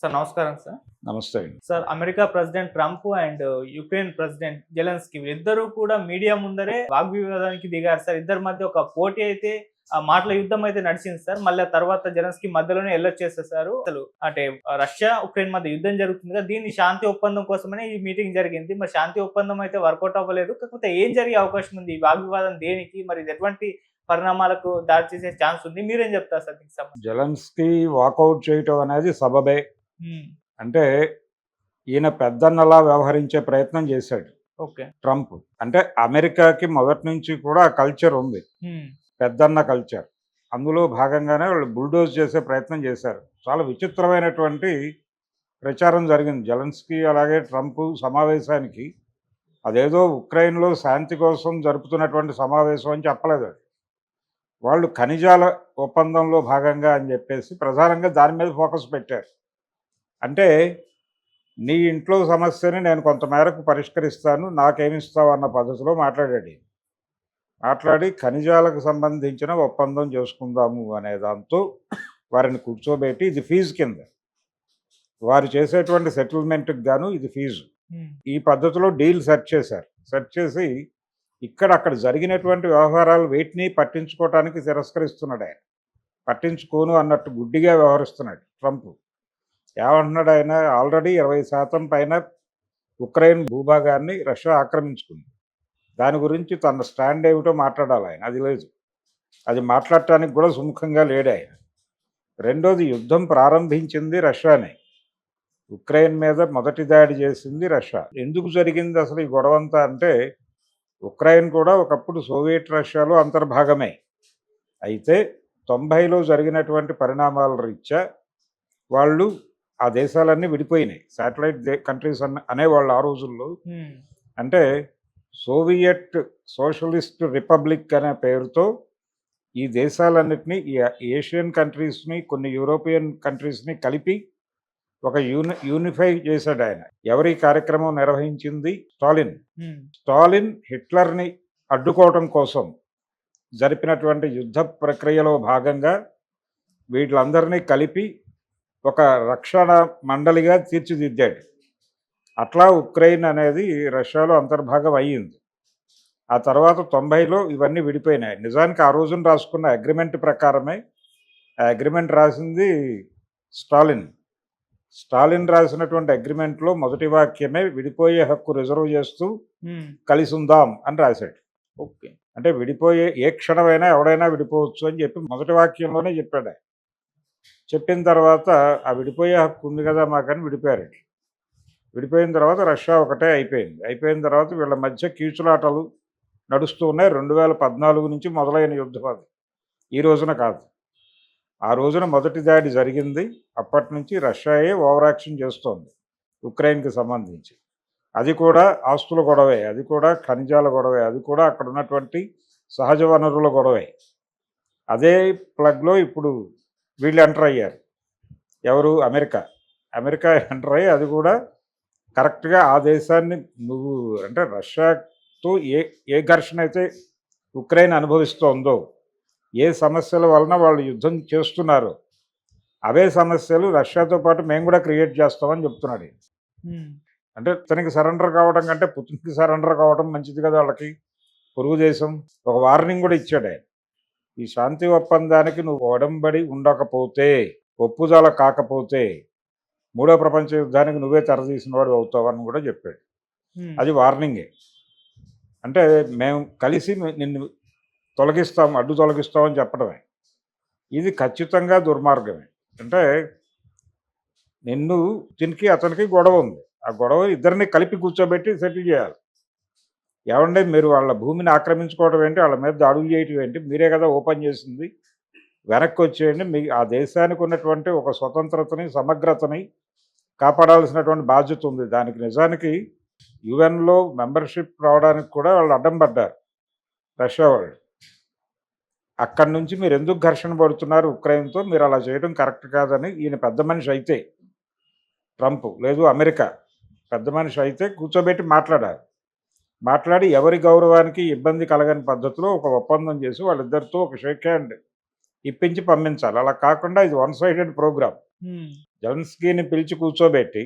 Sir నమస్కారం sir. నమస్తే అండి. Sir America president Trump and Ukraine president Zelensky ఇద్దరు కూడా మీడియా ముందరే వాగ్వివాదానికి దిగారు సార్. ఇద్దరి మధ్య ఒక పోటీ అయితే ఆ మాటల యుద్ధం అయితే నడిచింది సార్. మళ్ళీ తర్వాత జెలెన్స్కీ మధ్యలోనే వెళ్ళొచ్చేసేసారు అసలు అంటే రష్యా ఉక్రెయిన్ మధ్య యుద్ధం జరుగుతుంది కదా దీన్ని శాంతి ఒప్పందం కోసమనే ఈ మీటింగ్ జరిగింది. మరి శాంతి ఒప్పందం అయితే వర్కౌట్ అవ్వలేదు. కాకపోతే ఏం జరిగే అవకాశం ఉంది? ఈ వాగ్వివాదం దేనికి? మరి ఇది ఎటువంటి పరిణామాలకు దారి చేసే ఛాన్స్ ఉంది? మీరేం చెప్తారు సార్ దీనికి జలన్స్కి వాకౌట్ చేయటం అనేది సబబే. అంటే ఈయన పెద్దన్నలా వ్యవహరించే ప్రయత్నం చేశాడు. ఓకే. ట్రంప్. అంటే అమెరికాకి మొదటి నుంచి కూడా కల్చర్ ఉంది. పెద్దన్న కల్చర్. అందులో భాగంగానే వాళ్ళు బుల్డోజ్ చేసే ప్రయత్నం చేశారు. చాలా విచిత్రమైనటువంటి ప్రచారం జరిగింది. జలన్స్కీ అలాగే ట్రంప్ సమావేశానికి అదేదో ఉక్రెయిన్లో శాంతి కోసం జరుపుతున్నటువంటి సమావేశం అని చెప్పలేదు అది. వాళ్ళు ఖనిజాల ఒప్పందంలో భాగంగా అని చెప్పేసి ప్రధానంగా దాని మీద ఫోకస్ పెట్టారు. అంటే నీ ఇంట్లో సమస్యని నేను కొంతమేరకు పరిష్కరిస్తాను నాకేమిస్తావు అన్న పద్ధతిలో మాట్లాడాడు. మాట్లాడి ఖనిజాలకు సంబంధించిన ఒప్పందం చేసుకుందాము అనే దాంతో వారిని కూర్చోబెట్టి ఇది ఫీజు కింద. వారు చేసేటువంటి సెటిల్మెంట్కి గాను ఇది ఫీజు. ఈ పద్ధతిలో డీల్ సెట్ చేశారు. సెట్ చేసి ఇక్కడ అక్కడ జరిగినటువంటి వ్యవహారాలు వేటిని పట్టించుకోవటానికి తిరస్కరిస్తున్నాడు ఆయన. పట్టించుకోను అన్నట్టు గుడ్డిగా వ్యవహరిస్తున్నాడు ట్రంప్. ఏమంటున్నాడు ఆయన? ఆల్రెడీ ఇరవై శాతం పైన ఉక్రెయిన్ భూభాగాన్ని రష్యా ఆక్రమించుకుంది. దాని గురించి తన స్టాండ్ ఏమిటో మాట్లాడాలి ఆయన. అది లేదు. అది మాట్లాడటానికి కూడా సుముఖంగా లేడు ఆయన. రెండోది యుద్ధం ప్రారంభించింది రష్యానే. ఉక్రెయిన్ మీద మొదటి దాడి చేసింది రష్యా. ఎందుకు జరిగింది అసలు ఈ గొడవ అంతా అంటే ఉక్రెయిన్ కూడా ఒకప్పుడు సోవియట్ రష్యాలో అంతర్భాగమే. అయితే తొంభైలో జరిగినటువంటి పరిణామాల రీత్యా వాళ్ళు ఆ దేశాలన్నీ విడిపోయినాయి. శాటిలైట్ కంట్రీస్ అన్న అనేవాళ్ళు ఆ రోజుల్లో అంటే సోవియట్ సోషలిస్ట్ రిపబ్లిక్ అనే పేరుతో ఈ దేశాలన్నిటినీ ఈ ఏషియన్ కంట్రీస్ని కొన్ని యూరోపియన్ కంట్రీస్ని కలిపి ఒక యూని యూనిఫై చేశాడు ఆయన. ఎవరి కార్యక్రమం నిర్వహించింది? స్టాలిన్ స్టాలిన్ హిట్లర్ని అడ్డుకోవటం కోసం జరిపినటువంటి యుద్ధ ప్రక్రియలో భాగంగా వీళ్ళందరినీ కలిపి ఒక రక్షణ మండలిగా తీర్చిదిద్దాడు. అట్లా ఉక్రెయిన్ అనేది రష్యాలో అంతర్భాగం అయ్యింది. ఆ తర్వాత తొంభైలో ఇవన్నీ విడిపోయినాయి. నిజానికి ఆ రోజున రాసుకున్న అగ్రిమెంట్ ప్రకారమే ఆ అగ్రిమెంట్ రాసింది స్టాలిన్. స్టాలిన్ రాసినటువంటి అగ్రిమెంట్లో మొదటి వాక్యమే విడిపోయే హక్కు రిజర్వ్ చేస్తూ కలిసి ఉందాం అని రాశాడు. ఓకే. అంటే విడిపోయే ఏ క్షణమైనా ఎవడైనా విడిపోవచ్చు అని చెప్పి మొదటి వాక్యంలోనే చెప్పాడు. చెప్పిన తర్వాత ఆ విడిపోయే హక్కు ఉంది కదా మాకని విడిపోయారు విడిపోయిన తర్వాత రష్యా ఒకటే అయిపోయింది. అయిపోయిన తర్వాత వీళ్ళ మధ్య కీచులాటలు నడుస్తూ ఉన్నాయి. రెండు వేల పద్నాలుగు నుంచి మొదలైన యుద్ధం అది. ఈ రోజున కాదు. ఆ రోజున మొదటి దాడి జరిగింది. అప్పటి నుంచి రష్యాయే ఓవర్ యాక్షన్ చేస్తోంది. ఉక్రెయిన్కి సంబంధించి. అది కూడా ఆస్తుల గొడవే. అది కూడా ఖనిజాల గొడవే. అది కూడా అక్కడ ఉన్నటువంటి సహజ వనరుల గొడవే. అదే ప్లగ్లో ఇప్పుడు వీళ్ళు ఎంటర్ అయ్యారు. ఎవరు? అమెరికా. అమెరికా ఎంటర్ అయ్యి అది కూడా కరెక్ట్గా ఆ దేశాన్ని నువ్వు అంటే రష్యాతో ఏ ఏ ఘర్షణ అయితే ఉక్రెయిన్ అనుభవిస్తోందో ఏ సమస్యల వలన వాళ్ళు యుద్ధం చేస్తున్నారో అవే సమస్యలు రష్యాతో పాటు మేము కూడా క్రియేట్ చేస్తామని చెప్తున్నాడు అంటే ఇతనికి సరెండర్ కావడం కంటే పుతిన్కి సరెండర్ కావడం మంచిది కదా వాళ్ళకి. పొరుగు దేశం. ఒక వార్నింగ్ కూడా ఇచ్చాడు ఆయన. ఈ శాంతి ఒప్పందానికి నువ్వు ఒడంబడి ఉండకపోతే ఒప్పుదల కాకపోతే మూడో ప్రపంచ యుద్ధానికి నువ్వే తెరదీసిన వాడు అవుతావని కూడా చెప్పాడు. అది వార్నింగే. అంటే మేము కలిసి నిన్ను తొలగిస్తాం అడ్డు తొలగిస్తామని చెప్పడమే. ఇది ఖచ్చితంగా దుర్మార్గమే. అంటే నిన్ను దీనికి అతనికి గొడవ ఉంది. ఆ గొడవ ఇద్దరిని కలిపి కూర్చోబెట్టి సెటిల్ చేయాలి. ఏమంటే మీరు వాళ్ళ భూమిని ఆక్రమించుకోవడం ఏంటి వాళ్ళ మీద దాడులు చేయటం ఏంటి మీరే కదా ఓపెన్ చేసింది. వెనక్కి వచ్చేయండి మీ ఆ దేశానికి ఉన్నటువంటి ఒక స్వతంత్రతని సమగ్రతని కాపాడాల్సినటువంటి బాధ్యత ఉంది. దానికి నిజానికి యుఎన్లో మెంబర్షిప్ రావడానికి కూడా వాళ్ళు అడ్డం పడ్డారు. రష్యా వాళ్ళు. అక్కడి నుంచి మీరు ఎందుకు ఘర్షణ పడుతున్నారు ఉక్రెయిన్తో? మీరు అలా చేయడం కరెక్ట్ కాదని ఈయన పెద్ద మనిషి అయితే ట్రంప్ లేదు అమెరికా పెద్ద మనిషి అయితే కూర్చోబెట్టి మాట్లాడారు. మాట్లాడి ఎవరి గౌరవానికి ఇబ్బంది కలగని పద్ధతిలో ఒక ఒప్పందం చేసి వాళ్ళిద్దరితో ఒక షేక్ హ్యాండ్ ఇప్పించి పంపించాలి. అలా కాకుండా ఇది వన్ సైడెడ్ ప్రోగ్రామ్ జెలెన్స్కీని పిలిచి కూర్చోబెట్టి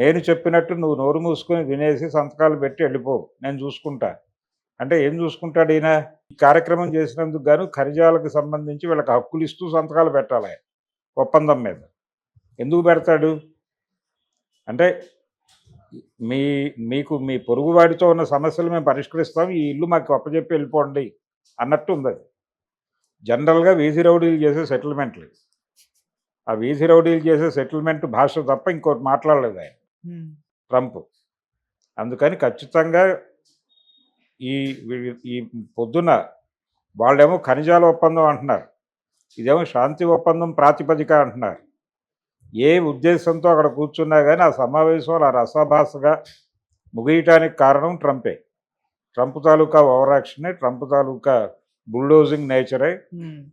నేను చెప్పినట్టు నువ్వు నోరు మూసుకొని వినేసి సంతకాలు పెట్టి వెళ్ళిపో నేను చూసుకుంటా. అంటే ఏం చూసుకుంటాడు ఈయన? ఈ కార్యక్రమం చేసినందుకు గాను ఖనిజాలకు సంబంధించి వీళ్ళకి హక్కులు ఇస్తూ సంతకాలు పెట్టాలి ఒప్పందం మీద. ఎందుకు పెడతాడు? అంటే మీ మీకు మీ పొరుగువాడితో ఉన్న సమస్యలు మేము పరిష్కరిస్తాం. ఈ ఇల్లు మాకు అప్పచెప్పి వెళ్ళిపోండి అన్నట్టు ఉంది అది. జనరల్గా వీధి రౌడీలు చేసే సెటిల్మెంట్లు. ఆ వీధి రౌడీలు చేసే సెటిల్మెంట్ భాష తప్ప ఇంకోటి మాట్లాడలేదు ఆయన. ట్రంప్. అందుకని ఖచ్చితంగా ఈ ఈ పొద్దున వాళ్ళేమో ఖనిజాల ఒప్పందం అంటున్నారు. ఇదేమో శాంతి ఒప్పందం ప్రాతిపదిక అంటున్నారు. ఏ ఉద్దేశంతో అక్కడ కూర్చున్నా కానీ ఆ సమావేశం అలా రసాభాసగా ముగియటానికి కారణం ట్రంపే. ట్రంప్ తాలూకా ఓవరాక్షనే ట్రంప్ తాలూకా బుల్డోజింగ్ నేచరే.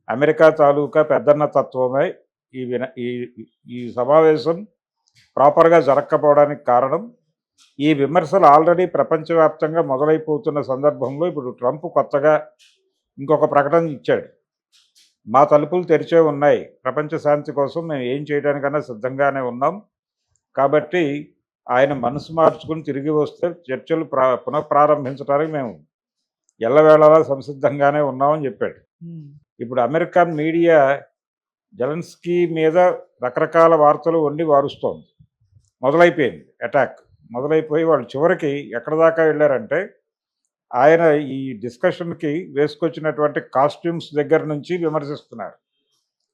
అమెరికా తాలూకా పెద్దన్న తత్వమే ఈ విన ఈ ఈ సమావేశం ప్రాపర్గా జరగకపోవడానికి కారణం. ఈ విమర్శలు ఆల్రెడీ ప్రపంచవ్యాప్తంగా మొదలైపోతున్న సందర్భంలో ఇప్పుడు ట్రంప్ కొత్తగా ఇంకొక ప్రకటన ఇచ్చాడు. మా తలుపులు తెరిచే ఉన్నాయి. ప్రపంచ శాంతి కోసం మేము ఏం చేయడానికన్నా సిద్ధంగానే ఉన్నాం. కాబట్టి ఆయన మనసు మార్చుకుని తిరిగి వస్తే చర్చలు ప్రా పునఃప్రారంభించడానికి మేము ఎల్లవేళలా సంసిద్ధంగానే ఉన్నామని చెప్పాడు. ఇప్పుడు అమెరికా మీడియా జెలెన్స్కీ మీద రకరకాల వార్తలు వండి వారుస్తోంది. మొదలైపోయింది. అటాక్ మొదలైపోయి వాళ్ళు చివరికి ఎక్కడ దాకా వెళ్ళారంటే ఆయన ఈ డిస్కషన్కి వేసుకొచ్చినటువంటి కాస్ట్యూమ్స్ దగ్గర నుంచి విమర్శిస్తున్నారు.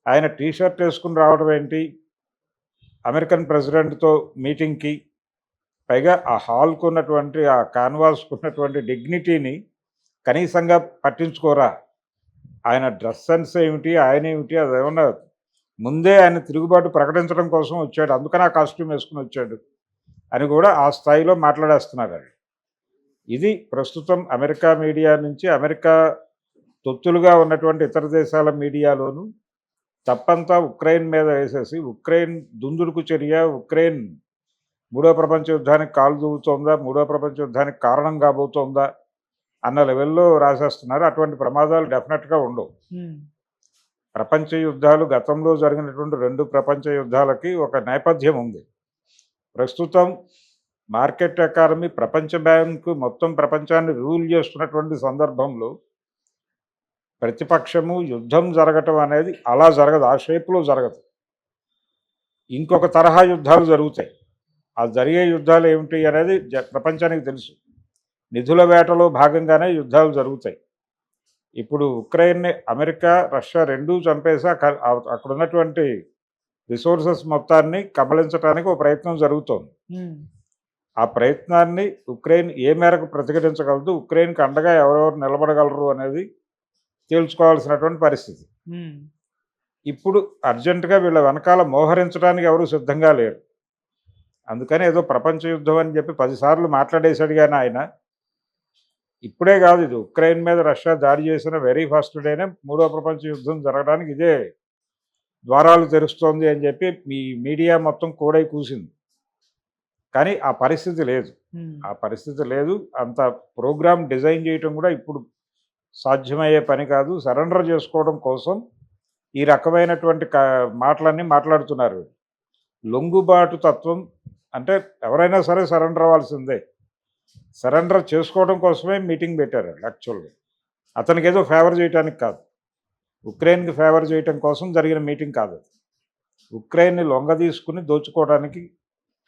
ఆయన టీషర్ట్ వేసుకుని రావడం ఏంటి? అమెరికన్ ప్రెసిడెంట్తో మీటింగ్కి పైగా ఆ హాల్కు ఉన్నటువంటి ఆ కాన్వాస్కు ఉన్నటువంటి డిగ్నిటీని కనీసంగా పట్టించుకోరా? ఆయన డ్రెస్ సెన్స్ ఏమిటి? ఆయన ఏమిటి? అది ఏమన్నా ముందే ఆయన తిరుగుబాటు ప్రకటించడం కోసం వచ్చాడు. అందుకని ఆ కాస్ట్యూమ్ వేసుకుని వచ్చాడు అని కూడా ఆ స్థాయిలో మాట్లాడేస్తున్నారు ఇది ప్రస్తుతం అమెరికా మీడియా నుంచి అమెరికా తొత్తులుగా ఉన్నటువంటి ఇతర దేశాల మీడియాలోను తప్పంతా ఉక్రెయిన్ మీద వేసేసి ఉక్రెయిన్ దుందుడుకు చర్య ఉక్రెయిన్ మూడో ప్రపంచ యుద్ధానికి కాలు దూవుతోందా మూడో ప్రపంచ యుద్ధానికి కారణం కాబోతోందా అన్న లెవెల్లో రాసేస్తున్నారు. అటువంటి ప్రమాదాలు డెఫినెట్గా ఉండవు. ప్రపంచ యుద్ధాలు గతంలో జరిగినటువంటి రెండు ప్రపంచ యుద్ధాలకి ఒక నేపథ్యం ఉంది. ప్రస్తుతం మార్కెట్ ఎకానమీ ప్రపంచ బ్యాంకు మొత్తం ప్రపంచాన్ని రూల్ చేస్తున్నటువంటి సందర్భంలో ప్రతిపక్షము యుద్ధం జరగటం అనేది అలా జరగదు. ఆ షేప్లో జరగదు. ఇంకొక తరహా యుద్ధాలు జరుగుతాయి. ఆ జరిగే యుద్ధాలు ఏమిటి అనేది జ- ప్రపంచానికి తెలుసు. నిధుల వేటలో భాగంగానే యుద్ధాలు జరుగుతాయి. ఇప్పుడు ఉక్రెయిన్ని అమెరికా రష్యా రెండూ చంపేసి అక్కడ ఉన్నటువంటి రిసోర్సెస్ మొత్తాన్ని కబళించడానికి ఒక ప్రయత్నం జరుగుతోంది. ఆ ప్రయత్నాన్ని ఉక్రెయిన్ ఏ మేరకు ప్రతిఘటించగలదు ఉక్రెయిన్కి అండగా ఎవరెవరు నిలబడగలరు అనేది తేల్చుకోవాల్సినటువంటి పరిస్థితి. ఇప్పుడు అర్జెంటుగా వీళ్ళ వెనకాల మోహరించడానికి ఎవరు సిద్ధంగా లేరు. అందుకని ఏదో ప్రపంచ యుద్ధం అని చెప్పి పదిసార్లు మాట్లాడేశాడు కానీ ఆయన. ఇప్పుడే కాదు ఇది ఉక్రెయిన్ మీద రష్యా దాడి చేసిన వెరీ ఫస్ట్ డేనే మూడో ప్రపంచ యుద్ధం జరగడానికి ఇదే ద్వారాలు తెరుస్తోంది అని చెప్పి మీ మీడియా మొత్తం కూడై కూసింది. కానీ ఆ పరిస్థితి లేదు. ఆ పరిస్థితి లేదు. అంత ప్రోగ్రామ్ డిజైన్ చేయటం కూడా ఇప్పుడు సాధ్యమయ్యే పని కాదు. సరెండర్ చేసుకోవడం కోసం ఈ రకమైనటువంటి మాటలన్నీ మాట్లాడుతున్నారు లొంగుబాటు తత్వం అంటే ఎవరైనా సరే సరెండర్ అవ్వాల్సిందే. సరెండర్ చేసుకోవడం కోసమే మీటింగ్ పెట్టారు యాక్చువల్గా. అతనికి ఏదో ఫేవర్ చేయడానికి కాదు. ఉక్రెయిన్కి ఫేవర్ చేయటం కోసం జరిగిన మీటింగ్ కాదు ఉక్రెయిన్ని లొంగ తీసుకుని దోచుకోవడానికి